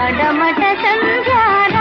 మడమట సంధ్యారా?